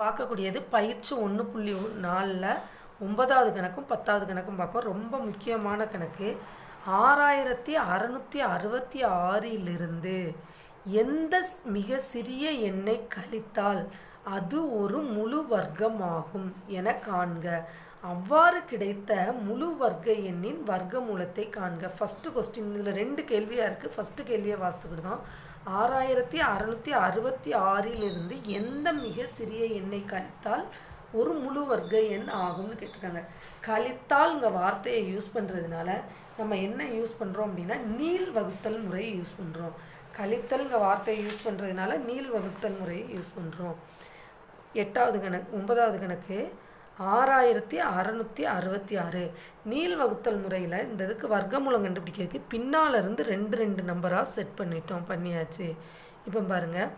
பார்க்கக்கூடியது பயிற்சி ஒன்று புள்ளி நாலில் ஒன்பதாவது கணக்கும் பத்தாவது கணக்கும் பார்க்கும் ரொம்ப முக்கியமான கணக்கு. ஆறாயிரத்தி அறநூற்றி அறுபத்தி ஆறிலிருந்து எந்த மிக சிறிய எண்ணை கழித்தால் அது ஒரு முழு வர்க்கமாகும் என காண்க. அவ்வாறு கிடைத்த முழு வர்க்க எண்ணின் வர்க்கமூலத்தை காண்க. ஃபஸ்ட்டு கொஸ்டின் இதில் ரெண்டு கேள்வியாக இருக்குது ஃபஸ்ட்டு கேள்வியை வாசித்துக்கிட்டோம் ஆறாயிரத்தி அறநூற்றி அறுபத்தி ஆறிலிருந்து எந்த மிக சிறிய எண்ணை கழித்தால் ஒரு முழு வர்க்க எண் ஆகும்னு கேட்டிருக்காங்க. கழித்தால்ங்க வார்த்தையை யூஸ் பண்ணுறதுனால நம்ம என்ன யூஸ் பண்ணுறோம் அப்படின்னா நீள் வகுத்தல் முறையை யூஸ் பண்ணுறோம் கழித்தல்ங்க வார்த்தையை யூஸ் பண்ணுறதுனால நீள் வகுத்தல் முறையை யூஸ் பண்ணுறோம் எட்டாவது கணக்கு ஒன்பதாவது கணக்கு ஆறாயிரத்தி அறநூற்றி அறுபத்தி ஆறு. நீள் வகுத்தல் முறையில் இந்த இதுக்கு வர்க்கமூலம் கண்டுபிடிக்கிறதுக்கு பின்னால் இருந்து ரெண்டு ரெண்டு நம்பராக செட் பண்ணிட்டோம் பண்ணியாச்சு. இப்போ பாருங்கள்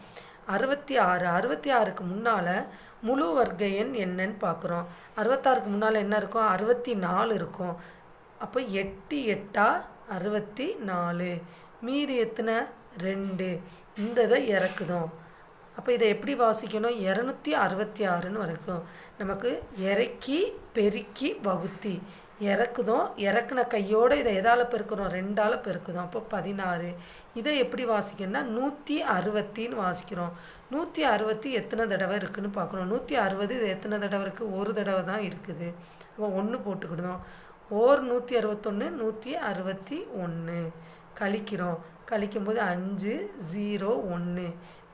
அறுபத்தி ஆறு அறுபத்தி ஆறுக்கு முன்னால் முழு வர்க்க எண் என்னன்னு பார்க்குறோம் அறுபத்தாறுக்கு முன்னால் என்ன இருக்கும்? அறுபத்தி நாலு இருக்கும். அப்போ எட்டு எட்டா அறுபத்தி நாலு. மீதி எத்தனை? ரெண்டு. இந்த இதை இறக்குதோம். அப்போ இதை எப்படி வாசிக்கணும்? இரநூத்தி அறுபத்தி ஆறுன்னு வரைக்கும். நமக்கு இறக்கி பெருக்கி வகுத்தி. இறக்குதோம். இறக்குன கையோடு இதை எதால் பெருக்கிறோம் ரெண்டால் பெருக்குதோம். அப்போ பதினாறு. இதை எப்படி வாசிக்கணும்னா நூற்றி அறுபத்தின்னு வாசிக்கிறோம். நூற்றி அறுபத்தி எத்தனை தடவை இருக்குதுன்னு பார்க்குறோம் நூற்றி அறுபது இது எத்தனை தடவை இருக்குது ஒரு தடவை தான் இருக்குது. அப்போ ஒன்று போட்டுக்கிடுதோம். ஓர் நூற்றி அறுபத்தொன்று நூற்றி அறுபத்தி ஒன்று கழிக்கிறோம். கழிக்கும்போது அஞ்சு ஜீரோ ஒன்று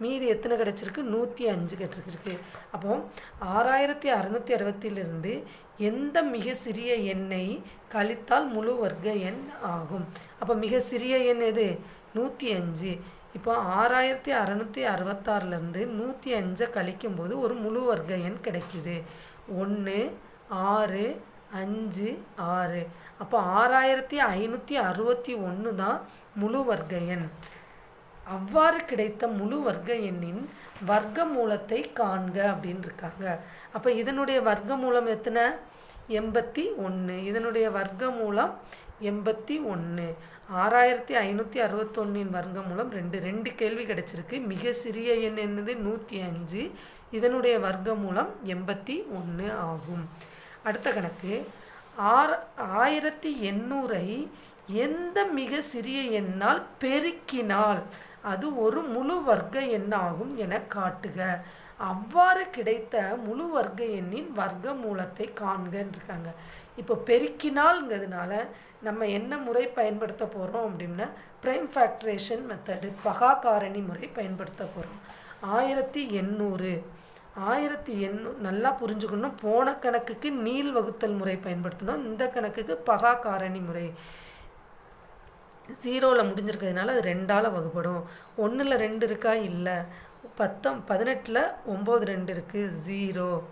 மீதி எத்தனை கிடச்சிருக்கு? நூற்றி அஞ்சு கிடச்சிருக்கு அப்போ ஆறாயிரத்தி அறநூற்றி அறுபத்திலிருந்து எந்த மிக சிறிய எண்ணை கழித்தால் முழு வர்க்க எண் ஆகும்? அப்போ மிக சிறிய எண் எது? நூற்றி அஞ்சு. இப்போ ஆறாயிரத்தி அறநூற்றி அறுபத்தாறுலேருந்து நூற்றி அஞ்சை கழிக்கும்போது ஒரு முழு வர்க்க எண் கிடைக்குது. ஒன்று ஆறு அஞ்சு ஆறு. அப்போ ஆறாயிரத்தி ஐநூற்றி அறுபத்தி ஒன்று தான் முழு வர்க்க எண். அவ்வாறு கிடைத்த முழு வர்க்க எண்ணின் வர்க்க மூலத்தை காண்க அப்படின்னு இருக்காங்க. அப்போ இதனுடைய வர்க்க மூலம் எத்தனை? எண்பத்தி ஒன்று இதனுடைய வர்க்க மூலம் எண்பத்தி ஒன்று ஆறாயிரத்தி ஐநூற்றி அறுபத்தொன்னின் வர்க்க மூலம் ரெண்டு. ரெண்டு கேள்வி கிடச்சிருக்கு. மிக சிறிய எண் என்னது? நூற்றி அஞ்சு. இதனுடைய வர்க்க மூலம் எண்பத்தி ஒன்று ஆகும். அடுத்த கணக்கு. ஆற ஆயிரத்தி எண்ணூறை எந்த மிக சிறிய எண்ணால் பெருக்கினால் அது ஒரு முழு வர்க்க எண்ணாகும் என காட்டுக. அவ்வாறு கிடைத்த முழு வர்க்க எண்ணின் வர்க்க மூலத்தை காண்கன்றிருக்காங்க. இப்போ பெருக்கினால்ங்கிறதுனால நம்ம என்ன முறை பயன்படுத்த போகிறோம் அப்படின்னா ப்ரைம் ஃபேக்ட்ரேஷன் மெத்தடு பகா காரணி முறை பயன்படுத்த போகிறோம் ஆயிரத்தி எண்ணூறு. ஆயிரத்தி எண்ணூ நல்லா புரிஞ்சுக்கணும். போன கணக்குக்கு நீள் வகுத்தல் முறை பயன்படுத்தணும். இந்த கணக்குக்கு பகா காரணி முறை. ஜீரோவில் முடிஞ்சிருக்கிறதுனால அது ரெண்டால் வகுப்படும் ஒன்றில் ரெண்டு இருக்கா? இல்லை. பத்தம் பதினெட்டில் ஒம்பது ரெண்டு இருக்குது ஜீரோ.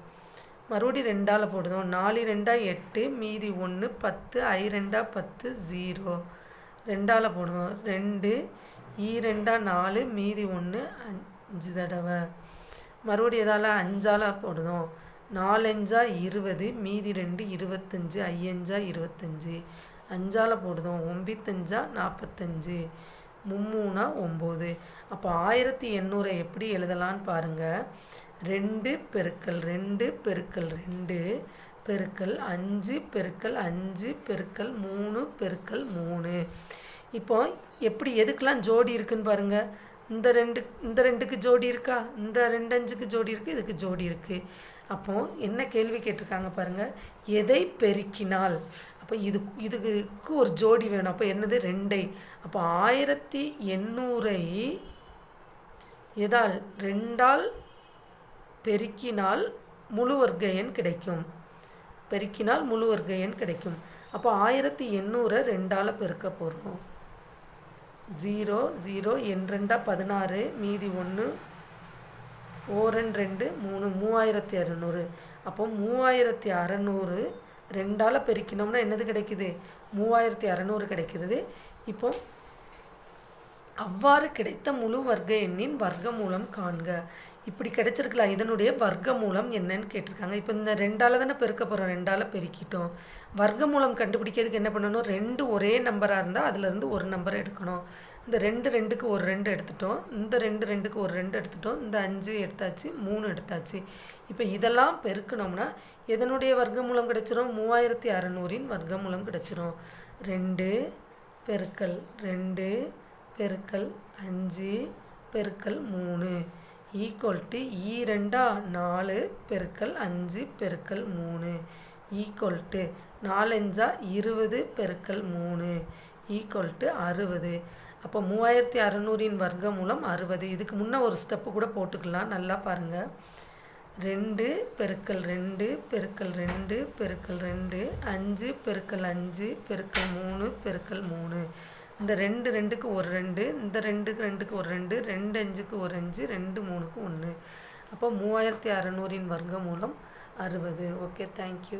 மறுபடியும் ரெண்டால் போடுதோம். நாலு ரெண்டா எட்டு மீதி ஒன்று பத்து ஐ ரெண்டா பத்து ஜீரோ. ரெண்டால் போடுதோம். ரெண்டு ஈ ரெண்டா நாலு மீதி ஒன்று அஞ்சு தடவை. மறுபடியும் எதால் அஞ்சாலாக போடுதோம் நாலஞ்சா இருபது மீதி ரெண்டு இருபத்தஞ்சு ஐயஞ்சா இருபத்தஞ்சு. அஞ்சால் போடுதோம் ஒம்பித்தஞ்சா நாற்பத்தஞ்சு மும்மூணா ஒம்பது. அப்போ ஆயிரத்தி எண்ணூறை எப்படி எழுதலான்னு பாருங்கள் ரெண்டு பெருக்கல் ரெண்டு பெருக்கல் ரெண்டு பெருக்கல் அஞ்சு பெருக்கல் அஞ்சு பெருக்கல் மூணு பெருக்கல் மூணு. இப்போ எப்படி எதுக்கெலாம் ஜோடி இருக்குன்னு பாருங்கள் இந்த ரெண்டு இந்த ரெண்டுக்கு ஜோடி இருக்கா? இந்த ரெண்டு அஞ்சுக்கு ஜோடி இருக்குது இதுக்கு ஜோடி இருக்குது அப்போது என்ன கேள்வி கேட்டிருக்காங்க பாருங்க. எதை பெருக்கினால்? அப்போ இது இதுக்கு ஒரு ஜோடி வேணும். அப்போ என்னது? ரெண்டை. அப்போ ஆயிரத்தி எண்ணூறை எதால் ரெண்டால் பெருக்கினால் முழு வர்க்க எண் கிடைக்கும். பெருக்கினால் முழு வர்க்க எண் கிடைக்கும். அப்போ ஆயிரத்தி எண்ணூறை ரெண்டால் பெருக்க போகிறோம் ஜீரோ ஜீரோ எண் ரெண்டா பதினாறு மீதி ஒன்று ஓரன் ரெண்டு மூணு மூவாயிரத்தி அறநூறு. அப்போ மூவாயிரத்தி அறநூறு ரெண்டால் பெருக்கினோம்னா என்னது கிடைக்குது? மூவாயிரத்தி அறநூறு கிடைக்கிறது. இப்போ அவ்வாறு கிடைத்த முழு வர்க்க எண்ணின் வர்க்க மூலம் காண்க. இப்படி கிடச்சிருக்கலாம். இதனுடைய வர்க்க மூலம் என்னன்னு கேட்டிருக்காங்க. இப்போ இந்த ரெண்டால் தானே பெருக்க போகிறோம் ரெண்டால் பெருக்கிட்டோம். வர்க்க மூலம் கண்டுபிடிக்கிறதுக்கு என்ன பண்ணணும்? ரெண்டு ஒரே நம்பராக இருந்தால் அதுலேருந்து ஒரு நம்பர் எடுக்கணும். இந்த ரெண்டு ரெண்டுக்கு ஒரு ரெண்டு எடுத்துட்டோம். இந்த ரெண்டு ரெண்டுக்கு ஒரு ரெண்டு எடுத்துட்டோம். இந்த அஞ்சு எடுத்தாச்சு. மூணு எடுத்தாச்சு. இப்போ இதெல்லாம் பெருக்கணும்னா எதனுடைய வர்க்கமூலம் கிடச்சிரும்? மூவாயிரத்தி அறநூறின் வர்க்கமூலம் கிடைச்சிரும். ரெண்டு பெருக்கல் ரெண்டு பெருக்கல் அஞ்சு பெருக்கல் மூணு. ஈக்குவல் டு ஈ ரெண்டா நாலு பெருக்கல் அஞ்சு பெருக்கல் மூணு. ஈக்குவல் டு நாலஞ்சா இருபது பெருக்கல் மூணு. ஈக்குவல் டு அறுபது. அப்போ மூவாயிரத்தி அறநூறின் வர்க்கமூலம் அறுபது. இதுக்கு முன்னே ஒரு ஸ்டெப்பு கூட போட்டுக்கலாம். நல்லா பாருங்கள் ரெண்டு பெருக்கல் ரெண்டு பெருக்கல் ரெண்டு பெருக்கல் ரெண்டு அஞ்சு பெருக்கல் அஞ்சு பெருக்கல் மூணு பெருக்கல் மூணு. இந்த ரெண்டு ரெண்டுக்கு ஒரு ரெண்டு இந்த ரெண்டுக்கு ரெண்டுக்கு ஒரு ரெண்டு ரெண்டு அஞ்சுக்கு ஒரு அஞ்சு ரெண்டு மூணுக்கு ஒன்று. அப்போ மூவாயிரத்தி அறநூறின் வர்க்கமூலம் அறுபது. Okay thank you